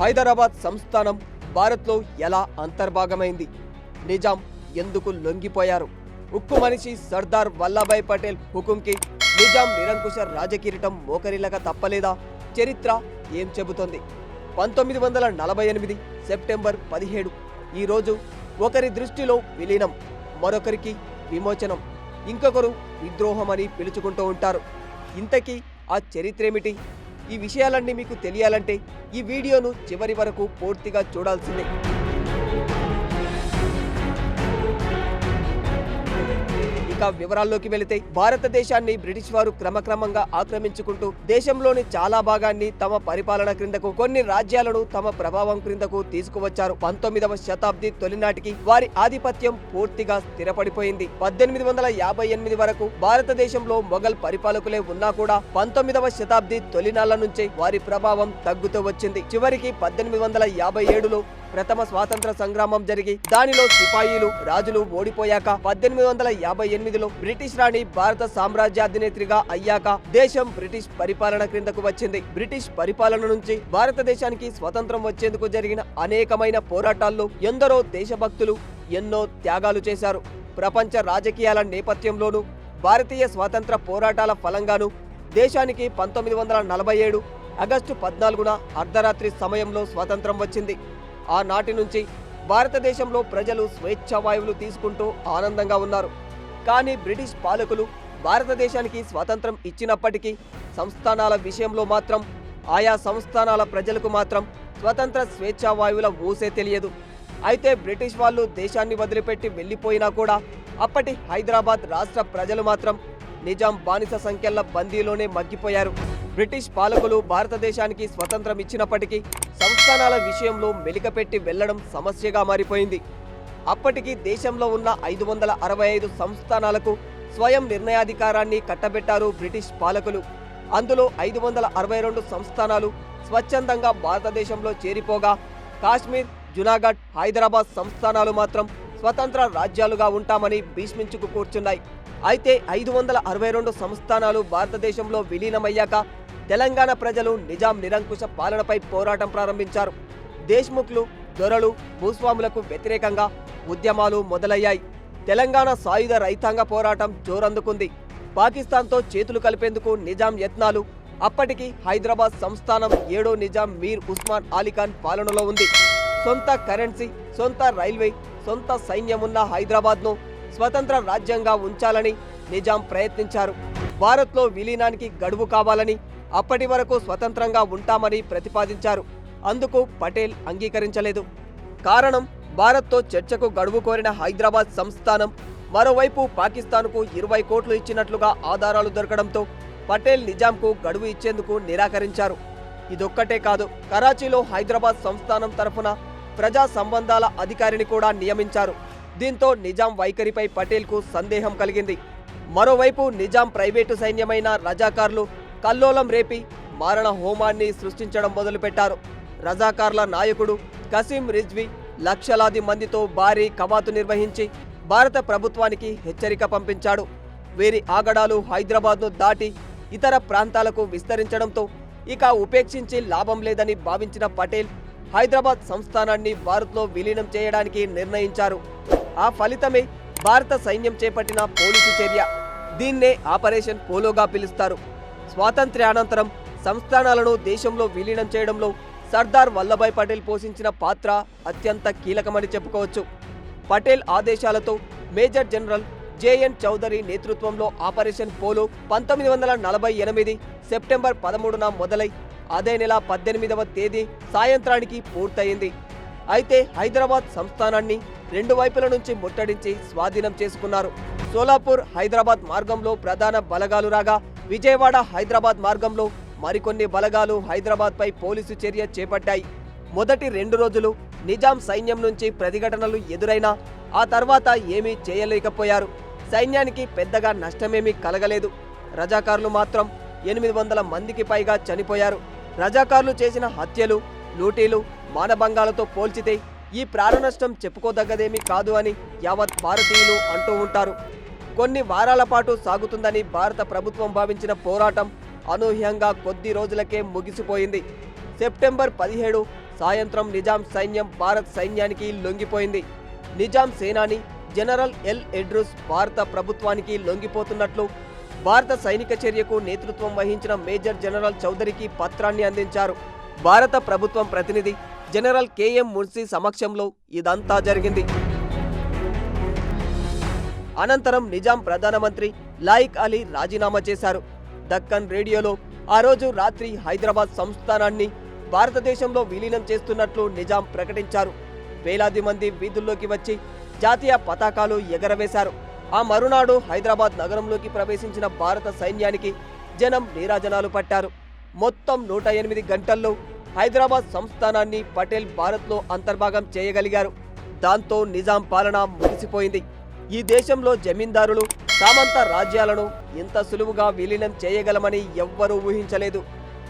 హైదరాబాద్ సంస్థానం భారత్లో ఎలా అంతర్భాగమైంది? నిజాం ఎందుకు లొంగిపోయారు? ఉక్కు మనిషి సర్దార్ వల్లభాయ్ పటేల్ హుకుంకి నిజాం నిరంకుశ రాజకిరీటం మోకరిల్లక తప్పలేదా? చరిత్ర ఏం చెబుతోంది? పంతొమ్మిది వందల నలభై ఎనిమిది సెప్టెంబర్ పదిహేడు ఈరోజు ఒకరి దృష్టిలో విలీనం మరొకరికి విమోచనం ఇంకొకరు విద్రోహమని పిలుచుకుంటూ ఉంటారు. ఇంతకీ ఆ చరిత్ర ఏమిటి ఈ విషయాలన్నీ మీకు తెలియాలంటే ఈ వీడియోను చివరి వరకు పూర్తిగా చూడాల్సిందే. ఇక వివరాల్లోకి వెళితే భారతదేశాన్ని బ్రిటిష్ వారు క్రమక్రమంగా ఆక్రమించుకుంటూ దేశంలోని చాలా భాగాన్ని తమ పరిపాలన క్రిందకు కొన్ని రాజ్యాలను తమ ప్రభావం క్రిందకు తీసుకువచ్చారు. పంతొమ్మిదవ శతాబ్ది తొలినాటికి వారి ఆధిపత్యం పూర్తిగా స్థిరపడిపోయింది. పద్దెనిమిది వందల యాభై ఎనిమిది వరకు భారతదేశంలో మొఘల్ పరిపాలకులే ఉన్నా కూడా పంతొమ్మిదవ శతాబ్ది తొలినాళ్ళ నుంచే వారి ప్రభావం తగ్గుతూ వచ్చింది. చివరికి పద్దెనిమిది వందల యాభై ఏడులో ప్రథమ స్వాతంత్ర సంగ్రామం జరిగి దానిలో సిపాయిలు రాజులు ఓడిపోయాక పద్దెనిమిది వందల యాభై ఎనిమిదిలో బ్రిటిష్ రాణి భారత సామ్రాజ్యాధినేత్రిగా అయ్యాక దేశం బ్రిటిష్ పరిపాలన క్రిందకు వచ్చింది. బ్రిటిష్ పరిపాలన నుంచి భారతదేశానికి స్వతంత్రం వచ్చేందుకు జరిగిన అనేకమైన పోరాటాల్లో ఎందరో దేశభక్తులు ఎన్నో త్యాగాలు చేశారు. ప్రపంచ రాజకీయాల నేపథ్యంలోనూ భారతీయ స్వాతంత్ర పోరాటాల ఫలంగాను దేశానికి పంతొమ్మిది వందల నలభై ఏడు ఆగస్టు పద్నాలుగున అర్ధరాత్రి సమయంలో స్వాతంత్రం వచ్చింది. ఆనాటి నుంచి భారతదేశంలో ప్రజలు స్వేచ్ఛ వాయువులు తీసుకుంటూ ఆనందంగా ఉన్నారు. కానీ బ్రిటిష్ పాలకులు భారతదేశానికి స్వాతంత్రం ఇచ్చినప్పటికీ సంస్థానాల విషయంలో మాత్రం ఆయా సంస్థానాల ప్రజలకు మాత్రం స్వతంత్ర స్వేచ్ఛ వాయువుల ఊసే తెలియదు. అయితే బ్రిటిష్ వాళ్ళు దేశాన్ని వదిలిపెట్టి వెళ్ళిపోయినా కూడా అప్పటి హైదరాబాద్ రాష్ట్ర ప్రజలు మాత్రం నిజాం బానిస సంఖ్యల బందీలోనే మగ్గిపోయారు. బ్రిటిష్ పాలకులు భారతదేశానికి స్వతంత్రం ఇచ్చినప్పటికీ సంస్థానాల విషయంలో మెలికపెట్టి వెళ్ళడం సమస్యగా మారిపోయింది. అప్పటికి దేశంలో ఉన్న ఐదు వందల అరవై ఐదు సంస్థానాలకు స్వయం నిర్ణయాధికారాన్ని కట్టబెట్టారు బ్రిటిష్ పాలకులు. అందులో ఐదు వందల అరవై రెండు సంస్థానాలు స్వచ్ఛందంగా భారతదేశంలో చేరిపోగా కాశ్మీర్ జునాగఢ్ హైదరాబాద్ సంస్థానాలు మాత్రం స్వతంత్ర రాజ్యాలుగా ఉంటామని భీష్మించుకు కూర్చున్నాయి. అయితే ఐదు వందల అరవై రెండు సంస్థానాలు భారతదేశంలో విలీనమయ్యాక తెలంగాణ ప్రజలు నిజాం నిరంకుశ పాలనపై పోరాటం ప్రారంభించారు. దేశ్ముఖ్లు దొరలు భూస్వాములకు వ్యతిరేకంగా ఉద్యమాలు మొదలయ్యాయి. తెలంగాణ సాయుధ రైతాంగ పోరాటం జోరందుకుంది. పాకిస్తాన్తో చేతులు కలిపేందుకు నిజాం యత్నాలు అప్పటికి హైదరాబాద్ సంస్థానం ఏడో నిజాం మీర్ ఉస్మాన్ అలీఖాన్ పాలనలో ఉంది. సొంత కరెన్సీ సొంత రైల్వే సొంత సైన్యమున్న హైదరాబాద్ను స్వతంత్ర రాజ్యంగా ఉంచాలని నిజాం ప్రయత్నించారు. భారత్లో విలీనానికి గడువు కావాలని అప్పటి వరకు స్వతంత్రంగా ఉంటామని ప్రతిపాదించారు. అందుకు పటేల్ అంగీకరించలేదు. కారణం భారత్తో చర్చకు గడువు కోరిన హైదరాబాద్ సంస్థానం మరోవైపు పాకిస్తాన్కు ఇరవై కోట్లు ఇచ్చినట్లుగా ఆధారాలు దొరకడంతో పటేల్ నిజాంకు గడువు ఇచ్చేందుకు నిరాకరించారు. ఇదొక్కటే కాదు కరాచీలో హైదరాబాద్ సంస్థానం తరఫున ప్రజా సంబంధాల అధికారిని కూడా నియమించారు. దీంతో నిజాం వైఖరిపై పటేల్కు సందేహం కలిగింది. మరోవైపు నిజాం ప్రైవేటు సైన్యమైన రజాకార్లు కల్లోలం రేపి మారణ హోమాన్ని సృష్టించడం మొదలుపెట్టారు. రజాకార్ల నాయకుడు కసీం రిజ్వీ లక్షలాది మందితో భారీ కవాతు నిర్వహించి భారత ప్రభుత్వానికి హెచ్చరిక పంపించాడు. వీరి ఆగడాలు హైదరాబాద్ను దాటి ఇతర ప్రాంతాలకు విస్తరించడంతో ఇక ఉపేక్షించి లాభం లేదని భావించిన పటేల్ హైదరాబాద్ సంస్థానాన్ని భారత్లో విలీనం చేయడానికి నిర్ణయించారు. ఆ ఫలితమే భారత సైన్యం చేపట్టిన పోలీసు చర్య. దీన్నే ఆపరేషన్ పోలోగా పిలుస్తారు. స్వాతంత్ర్యానంతరం సంస్థానాలను దేశంలో విలీనం చేయడంలో సర్దార్ వల్లభాయ్ పటేల్ పోషించిన పాత్ర అత్యంత కీలకమని చెప్పుకోవచ్చు. పటేల్ ఆదేశాలతో మేజర్ జనరల్ జేఎన్ చౌదరి నేతృత్వంలో ఆపరేషన్ పోలో పంతొమ్మిది వందల నలభై ఎనిమిది సెప్టెంబర్ పదమూడున మొదలై అదే నెల పద్దెనిమిదవ తేదీ సాయంత్రానికి పూర్తయింది. అయితే హైదరాబాద్ సంస్థానాన్ని రెండు వైపుల నుంచి ముట్టడించి స్వాధీనం చేసుకున్నారు. సోలాపూర్ హైదరాబాద్ మార్గంలో ప్రధాన బలగాలు రాగా విజయవాడ హైదరాబాద్ మార్గంలో మరికొన్ని బలగాలు హైదరాబాద్పై పోలీసు చర్య చేపట్టాయి. మొదటి రెండు రోజులు నిజాం సైన్యం నుంచి ప్రతిఘటనలు ఎదురైనా ఆ తర్వాత ఏమీ చేయలేకపోయారు. సైన్యానికి పెద్దగా నష్టమేమీ కలగలేదు. రజాకారులు మాత్రం ఎనిమిది వందల మందికి పైగా చనిపోయారు. రజాకారులు చేసిన హత్యలు లూటీలు మానభంగాలతో పోల్చితే ఈ ప్రాణ నష్టం చెప్పుకోదగ్గదేమీ కాదు అని యావత్ భారతీయులు అంటూ ఉంటారు. కొన్ని వారాల పాటు సాగుతుందని భారత ప్రభుత్వం భావించిన పోరాటం అనూహ్యంగా కొద్ది రోజులకే ముగిసిపోయింది. సెప్టెంబర్ పదిహేడు సాయంత్రం నిజాం సైన్యం భారత్ సైన్యానికి లొంగిపోయింది. నిజాం సేనాని జనరల్ ఎల్ ఎడ్రూస్ భారత ప్రభుత్వానికి లొంగిపోతున్నట్లు భారత సైనిక చర్యకు నేతృత్వం వహించిన మేజర్ జనరల్ చౌదరికి పత్రాన్ని అందించారు. భారత ప్రభుత్వం ప్రతినిధి జనరల్ కెఎం మున్సీ సమక్షంలో ఇదంతా జరిగింది. అనంతరం నిజాం ప్రధానమంత్రి లాయిక్ అలీ రాజీనామా చేశారు. దక్కన్ రేడియోలో ఆ రోజు రాత్రి హైదరాబాద్ సంస్థానాన్ని భారతదేశంలో విలీనం చేస్తున్నట్లు నిజాం ప్రకటించారు. వేలాది మంది వీధుల్లోకి వచ్చి జాతీయ పతాకాలు ఎగరవేశారు. ఆ మరునాడు హైదరాబాద్ నగరంలోకి ప్రవేశించిన భారత సైన్యానికి జనం నీరాజనాలు పట్టారు. మొత్తం నూట ఎనిమిది గంటల్లో హైదరాబాద్ సంస్థానాన్ని పటేల్ భారత్లో అంతర్భాగం చేయగలిగారు. దాంతో నిజాం పాలన ముగిసిపోయింది. ఈ దేశంలో జమీందారులు సామంత రాజ్యాలను ఇంత సులువుగా విలీనం చేయగలమని ఎవ్వరూ ఊహించలేదు.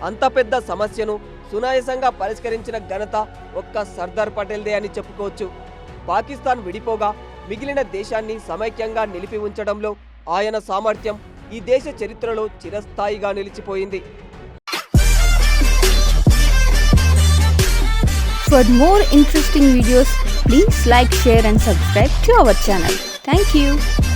అంత పెద్ద సమస్యను సునాయసంగా పరిష్కరించిన ఘనత ఒక్క సర్దార్ పటేల్దే అని చెప్పుకోవచ్చు. పాకిస్తాన్ విడిపోగా మిగిలిన దేశాన్ని సమైక్యంగా నిలిపి ఉంచడంలో ఆయన సామర్థ్యం ఈ దేశ చరిత్రలో చిరస్థాయిగా నిలిచిపోయింది. For more interesting videos, please like, share and subscribe to our channel. Thank you.